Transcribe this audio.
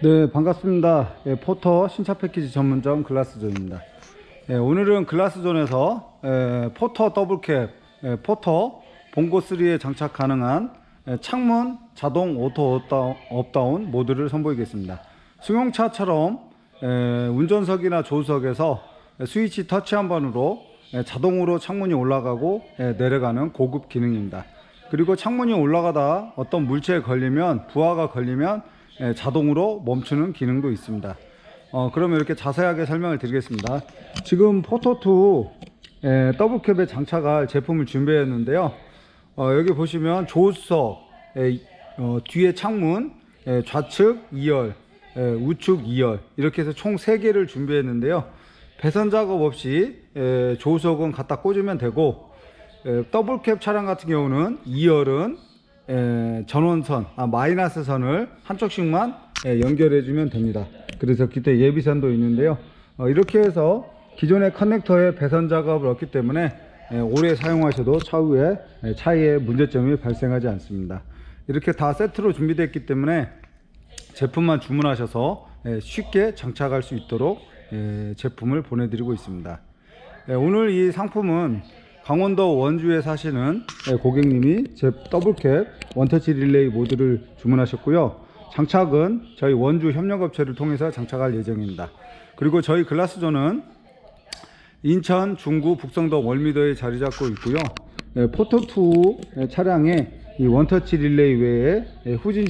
네, 반갑습니다. 예, 포터 신차 패키지 전문점 글라스존입니다. 예, 오늘은 글라스존에서 예, 포터 더블캡, 예, 포터 봉고 3에 장착 가능한 예, 창문 자동 오토 업다운, 업다운 모드를 선보이겠습니다. 승용차처럼 예, 운전석이나 조수석에서 예, 스위치 터치 한 번으로 예, 자동으로 창문이 올라가고 예, 내려가는 고급 기능입니다. 그리고 창문이 올라가다 어떤 물체에 걸리면 부하가 걸리면 예, 자동으로 멈추는 기능도 있습니다. 어, 그러면 이렇게 자세하게 설명을 드리겠습니다. 지금 포토2 예, 더블캡에 장착할 제품을 준비했는데요. 어, 여기 보시면 조수석, 예, 어, 뒤에 창문, 예, 좌측 2열, 예, 우측 2열 이렇게 해서 총 3개를 준비했는데요. 배선 작업 없이 예, 조수석은 갖다 꽂으면 되고 예, 더블캡 차량 같은 경우는 2열은 예, 전원선, 아, 마이너스 선을 한쪽씩만 예, 연결해 주면 됩니다. 그래서 기대 예비선도 있는데요. 어, 이렇게 해서 기존의 커넥터에 배선 작업을 없기 때문에 예, 오래 사용하셔도 차후에 예, 차이에 문제점이 발생하지 않습니다. 이렇게 다 세트로 준비되어 있기 때문에 제품만 주문하셔서 예, 쉽게 장착할 수 있도록 예, 제품을 보내드리고 있습니다. 예, 오늘 이 상품은 강원도 원주에 사시는 예, 고객님이 제 더블캡 원터치 릴레이 모드를 주문하셨고요. 장착은 저희 원주 협력업체를 통해서 장착할 예정입니다. 그리고 저희 글라스존은 인천, 중구, 북성도 월미도에 자리 잡고 있고요. 예, 포토2 차량에 이 원터치 릴레이 외에 예, 후진